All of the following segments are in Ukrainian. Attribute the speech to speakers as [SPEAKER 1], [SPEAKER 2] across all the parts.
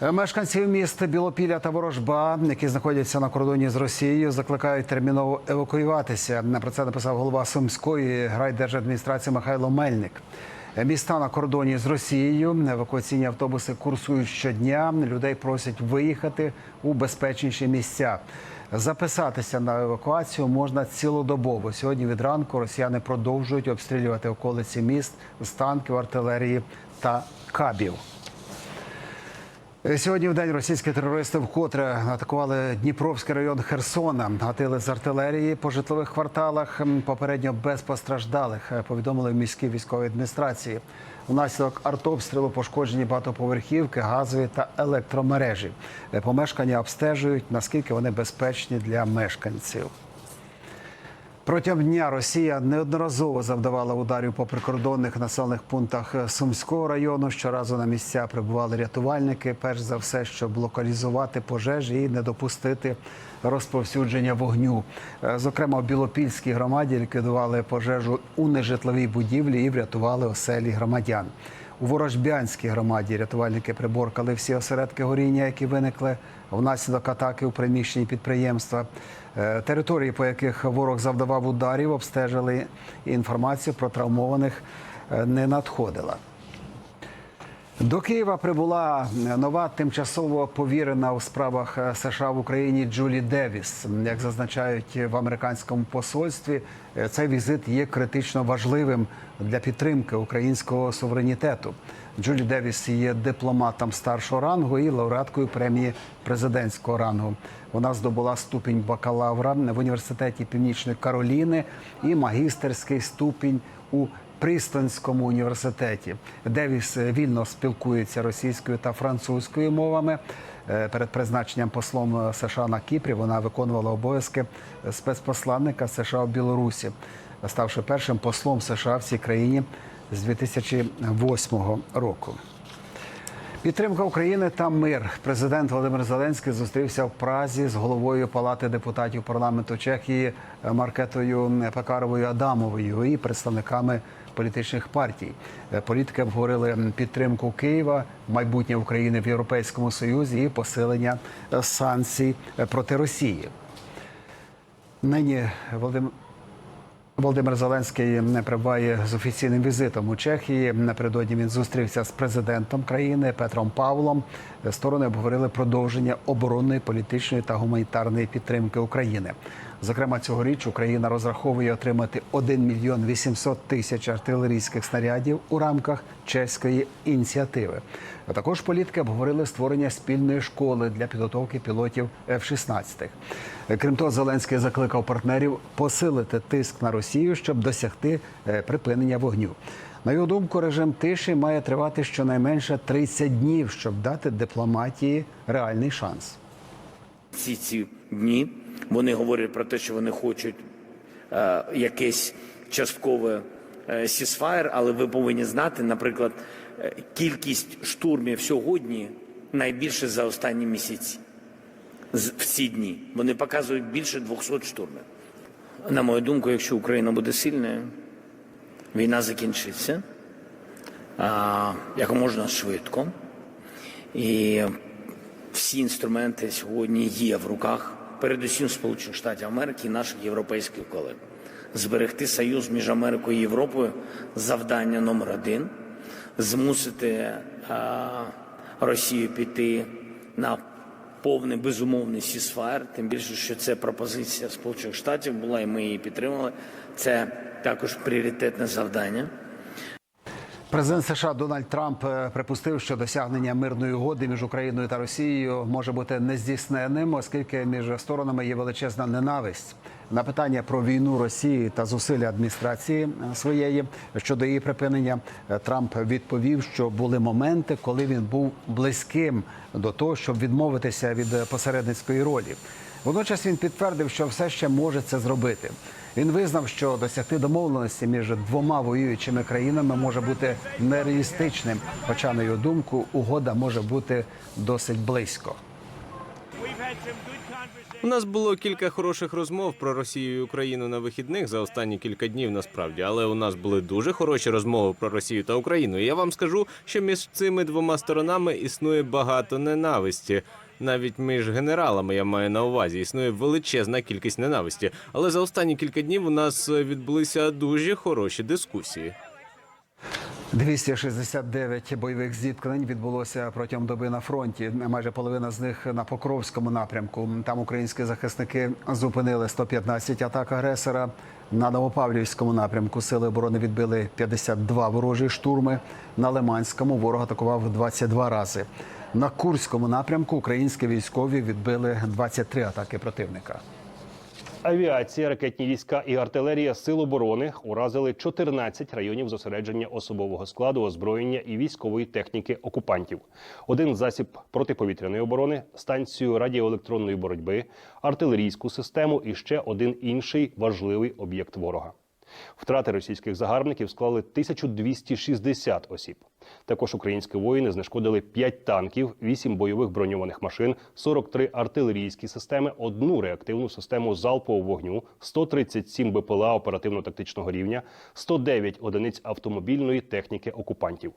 [SPEAKER 1] Мешканців міст Білопілля та Ворожба, які знаходяться на кордоні з Росією, закликають терміново евакуюватися. Про це написав голова Сумської райдержадміністрації Михайло Мельник. Міста на кордоні з Росією. Евакуаційні автобуси курсують щодня. Людей просять виїхати у безпечніші місця. Записатися на евакуацію можна цілодобово. Сьогодні від ранку росіяни продовжують обстрілювати околиці міст з танків, артилерії та кабів. Сьогодні в день російські терористи вкотре атакували Дніпровський район Херсона. Гатили з артилерії по житлових кварталах. Попередньо без постраждалих. Повідомили в міській військовій адміністрації. Внаслідок артобстрілу пошкоджені багатоповерхівки, газові та електромережі. Помешкання обстежують наскільки вони безпечні для мешканців. Протягом дня Росія неодноразово завдавала ударів по прикордонних населених пунктах Сумського району. Щоразу на місця прибували рятувальники. Перш за все, щоб локалізувати пожежі і не допустити розповсюдження вогню. Е, Зокрема, в Білопільській громаді ліквідували пожежу у нежитловій будівлі і врятували оселі громадян. Ворожбянській громаді рятувальники приборкали всі осередки горіння, які виникли внаслідок атаки у приміщенні підприємства. Е, Території, по яких ворог завдавав ударів, обстежили інформацію про травмованих е, не надходила. До Києва прибула нова тимчасово повірена у справах США в Україні Джулі Девіс. Як зазначають в американському посольстві, цей візит є критично важливим для підтримки українського суверенітету. Джулі Девіс є дипломатом старшого рангу і лауреаткою премії президентського рангу. Вона здобула ступінь бакалавра в університеті Північної Кароліни і магістерський ступінь у Прістонському університеті. Девіс вільно спілкується російською та французькою мовами. Е, Перед призначенням послом США на Кіпрі вона виконувала обов'язки спецпосланника США в Білорусі, ставши першим послом США в цій країні з 2008 року. Підтримка України та мир. Президент Володимир Зеленський зустрівся в Празі з головою Палати депутатів парламенту Чехії Маркетою Пекаровою Адамовою і представниками політичних партій. Політики обговорили підтримку Києва, майбутнє України в Європейському Союзі і посилення санкцій проти Росії. Нині Володимир. Володимир Зеленський не прибуває з офіційним візитом у Чехії. Напередодні він зустрівся з президентом країни Петром Павлом. Сторони обговорили продовження оборонної, політичної та гуманітарної підтримки України. Зокрема, цьогоріч Україна розраховує отримати 1 мільйон 800 тисяч артилерійських снарядів у рамках чеської ініціативи. А також політики обговорили створення спільної школи для підготовки пілотів F-16. Крім того, Зеленський закликав партнерів посилити тиск на Росію, щоб досягти е, припинення вогню. На його думку, режим тиші має тривати щонайменше 30 днів, щоб дати дипломатії реальний шанс.
[SPEAKER 2] всі ці дні вони говорять про те, що вони хочуть е, якесь часткове е, сісфаєр, але ви повинні знати, наприклад, е, кількість штурмів сьогодні найбільше за останні місяці. В ці дні вони показують більше 200 штурмів. На мою думку, якщо Україна буде сильною, війна закінчиться як можна швидко. І всі інструменти сьогодні є в руках, передусім Сполучених Штатів Америки і наших європейських колег. Зберегти союз між Америкою і Європою завдання номер один, змусити Росію піти на повний безумовний сісфаєр, тим більше, що це пропозиція Сполучених Штатів була, і ми її підтримали. Це також пріоритетне завдання.
[SPEAKER 1] Президент США Дональд Трамп е, припустив, що досягнення мирної угоди між Україною та Росією може бути нездійсненним, оскільки між сторонами є величезна ненависть. На питання про війну Росії та зусилля адміністрації е, своєї щодо її припинення, е, Трамп відповів, що були моменти, коли він був близьким до того, щоб відмовитися від посередницької ролі. Водночас він підтвердив, що все ще може це зробити. Він визнав, що досягти домовленості між двома воюючими країнами може бути нереалістичним. Хоча, на його думку, угода може бути досить близько.
[SPEAKER 3] У нас було кілька хороших розмов про Росію і Україну на вихідних за останні кілька днів. Насправді, але у нас були дуже хороші розмови про Росію та Україну. І я вам скажу, що між цими двома сторонами існує багато ненависті. Навіть між генералами я маю на увазі існує величезна кількість ненависті. Але за останні кілька днів у нас е, відбулися дуже хороші дискусії.
[SPEAKER 1] 269 бойових зіткнень відбулося протягом доби на фронті. Майже половина з них на Покровському напрямку. Там українські захисники зупинили 115 атак агресора. На Новопавлівському напрямку сили оборони відбили 52 ворожі штурми. На Лиманському ворог атакував 22 рази. На Курському напрямку українські військові відбили 23 атаки противника.
[SPEAKER 4] Авіація, ракетні війська і артилерія сил оборони уразили 14 районів зосередження особового складу, озброєння і військової техніки окупантів. Один засіб протиповітряної оборони, станцію радіоелектронної боротьби, артилерійську систему і ще один інший важливий об'єкт ворога. Втрати російських загарбників склали 1260 осіб. Також українські воїни знешкодили 5 танків, 8 бойових броньованих машин, 43 артилерійські системи, одну реактивну систему залпового вогню, 137 БПЛА оперативно-тактичного рівня, 109 одиниць автомобільної техніки окупантів.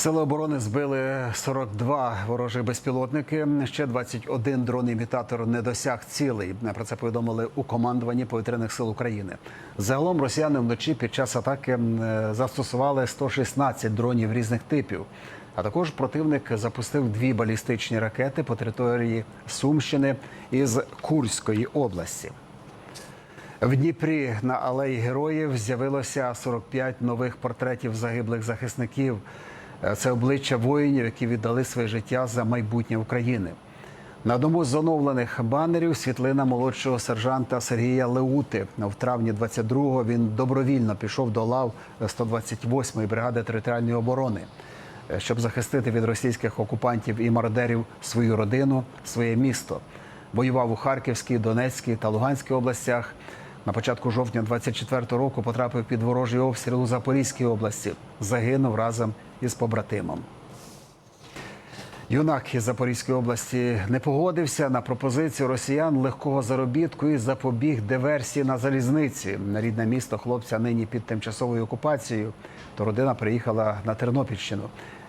[SPEAKER 1] Сили оборони збили 42 ворожі безпілотники. Ще 21 дрон-імітатор не досяг цілей. Про це повідомили у командуванні повітряних сил України. Загалом росіяни вночі під час атаки е, застосували 116 дронів різних типів. А також противник запустив дві балістичні ракети по території Сумщини із Курської області. В Дніпрі на алеї героїв з'явилося 45 нових портретів загиблих захисників. Е, Це обличчя воїнів, які віддали своє життя за майбутнє України. На одному з оновлених банерів світлина молодшого сержанта Сергія Леути. В травні 22-го він добровільно пішов до лав 128-ї бригади територіальної оборони, е, щоб захистити від російських окупантів і мародерів свою родину, своє місто. Воював у Харківській, Донецькій та Луганській областях. На початку жовтня 24-го року потрапив під ворожий обстріл у Запорізькій області. Загинув разом із побратимом. Юнак із Запорізької області не погодився на пропозицію росіян легкого заробітку і запобіг диверсії на залізниці. Рідне місто хлопця нині під тимчасовою окупацією. То родина приїхала на Тернопільщину.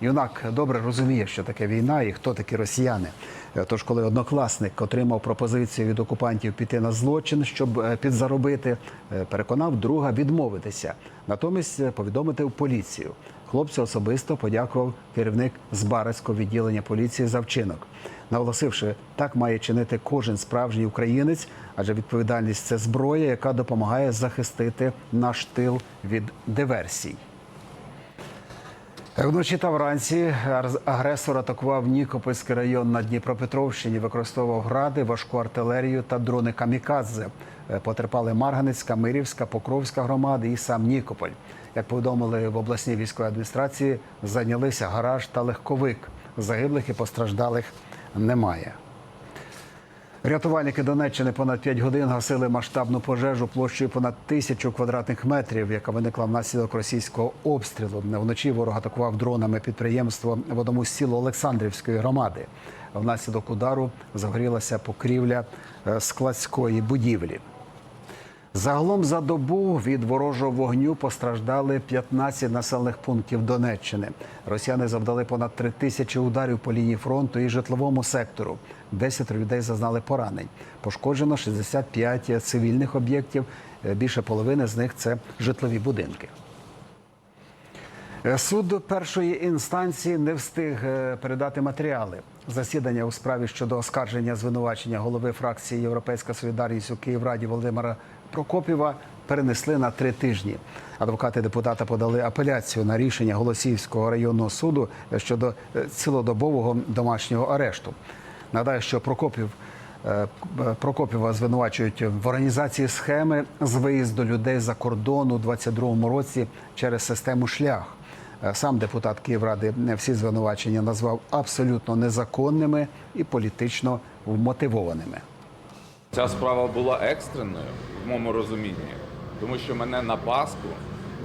[SPEAKER 1] Юнак добре розуміє, що таке війна і хто такі росіяни. Е, Тож, коли однокласник отримав пропозицію від окупантів піти на злочин, щоб е, підзаробити, е, переконав друга відмовитися, натомість повідомити в поліцію. Хлопцю особисто подякував керівник Збаразького відділення поліції за вчинок, наголосивши, так має чинити кожен справжній українець, адже відповідальність це зброя, яка допомагає захистити наш тил від диверсій. Вночі та вранці агресор атакував Нікопольський район на Дніпропетровщині, використовував гради, важку артилерію та дрони камікадзе. Е, Потерпали Марганецька, Мирівська, Покровська громади і сам Нікополь. Як повідомили в обласній військовій адміністрації, зайнялися гараж та легковик. Загиблих і постраждалих немає. Рятувальники Донеччини понад 5 годин гасили масштабну пожежу площею понад тисячу квадратних метрів, яка виникла внаслідок російського обстрілу. Вночі ворог атакував дронами підприємство в одному з сіл Олександрівської громади. Внаслідок удару загорілася покрівля е, складської будівлі. Загалом за добу від ворожого вогню постраждали 15 населених пунктів Донеччини. Росіяни завдали понад 3 тисячі ударів по лінії фронту і житловому сектору. 10 людей зазнали поранень. Пошкоджено 65 цивільних об'єктів. Е, Більше половини з них це житлові будинки. Е, Суд першої інстанції не встиг е, передати матеріали. Засідання у справі щодо оскарження звинувачення голови фракції Європейська Солідарність у Київраді Володимира Прокопєва перенесли на три тижні. Адвокати депутата подали апеляцію на рішення Голосіївського районного суду щодо е, цілодобового домашнього арешту. Нагадаю, що Прокопів Прокопєва звинувачують в організації схеми з виїзду людей за кордон у 22-му році через систему шлях. Е, Сам депутат Київради всі звинувачення назвав абсолютно незаконними і політично вмотивованими.
[SPEAKER 5] Ця справа була екстреною в моєму розумінні, тому що мене на Пасху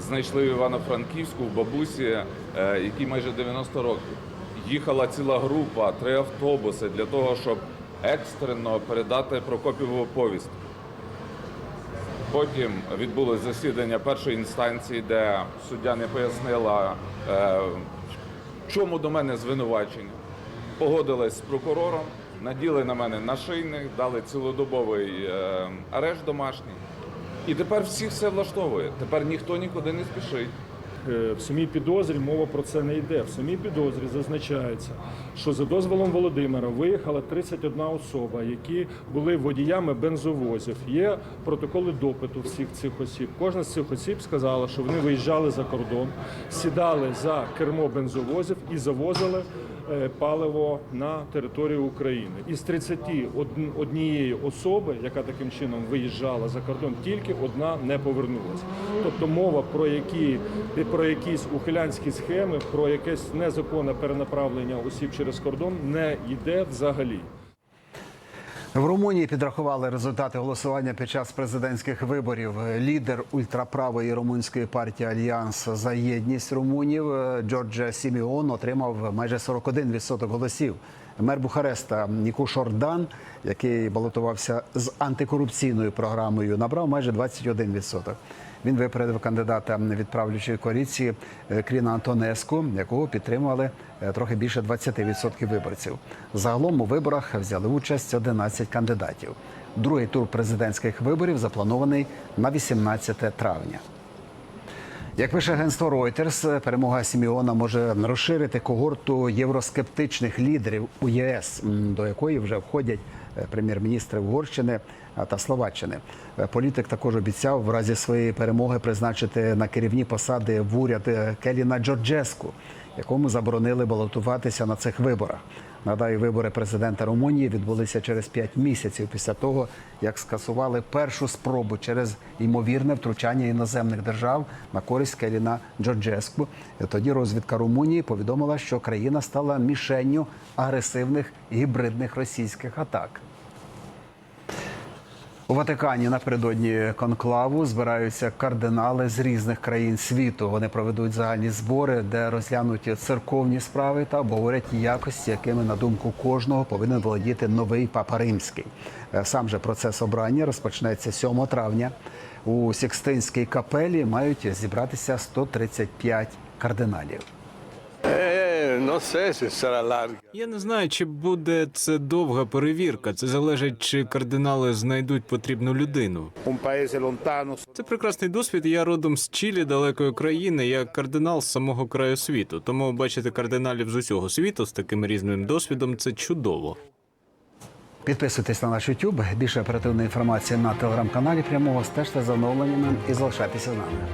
[SPEAKER 5] знайшли в Івано-Франківську в бабусі, е, якій майже 90 років. Їхала ціла група, три автобуси для того, щоб екстрено передати Прокопіву повість. Потім відбулось засідання першої інстанції, де суддя не пояснила, е, чому до мене звинувачення. Погодилась з прокурором, наділи на мене нашийник, дали цілодобовий е, арешт домашній. І тепер всіх все влаштовує. Тепер ніхто нікуди не спішить.
[SPEAKER 6] Е, В самій підозрі мова про це не йде. В самій підозрі зазначається, що за дозволом Володимира виїхала 31 особа, які були водіями бензовозів. Є протоколи допиту всіх цих осіб. Кожна з цих осіб сказала, що вони виїжджали за кордон, сідали за кермо бензовозів і завозили паливо на територію України. Із 31 особи, яка таким чином виїжджала за кордон, тільки одна не повернулася. Тобто мова про які про якісь ухилянські схеми, про якесь незаконне перенаправлення осіб через кордон не йде взагалі.
[SPEAKER 1] В Румунії підрахували результати голосування під час президентських виборів. Лідер ультраправої румунської партії Альянс за єдність румунів Джордже Сіміон отримав майже 41% голосів. Мер Бухареста Ніку Шордан, який балотувався з антикорупційною програмою, набрав майже 21%. Він випередив кандидата від правлячої коаліції е, Кріна Антонеску, якого підтримували е, трохи більше 20% виборців. Загалом у виборах взяли участь 11 кандидатів. Другий тур президентських виборів запланований на 18 травня. Як пише агентство Reuters, перемога Сіміона може розширити когорту євроскептичних лідерів у ЄС, до якої вже входять прем'єр-міністри Угорщини та Словаччини. Е, Політик також обіцяв в разі своєї перемоги призначити на керівні посади в уряд е, Келіна Джорджеску, якому заборонили балотуватися на цих виборах. Нагадаю, вибори президента Румунії відбулися через п'ять місяців після того, як скасували першу спробу через ймовірне втручання іноземних держав на користь Келіна Джорджеску. Тоді розвідка Румунії повідомила, що країна стала мішенню агресивних гібридних російських атак. У Ватикані напередодні конклаву збираються кардинали з різних країн світу. Вони проведуть загальні збори, де розглянуть церковні справи та обговорять якості, якими на думку кожного повинен володіти новий папа римський. Е, Сам же процес обрання розпочнеться 7 травня. У Сікстинській капелі мають зібратися 135 кардиналів.
[SPEAKER 7] Larga.
[SPEAKER 3] Я не знаю, чи буде це довга перевірка. Це залежить, чи кардинали знайдуть потрібну людину. Це прекрасний досвід. Я родом з Чилі, далекої країни. Я кардинал з самого краю світу. Тому бачити кардиналів з усього світу з таким різним досвідом це чудово.
[SPEAKER 1] Підписуйтесь на наш YouTube. Більше оперативної інформації на телеграм-каналі прямого стежте за оновленнями і залишайтеся з нами.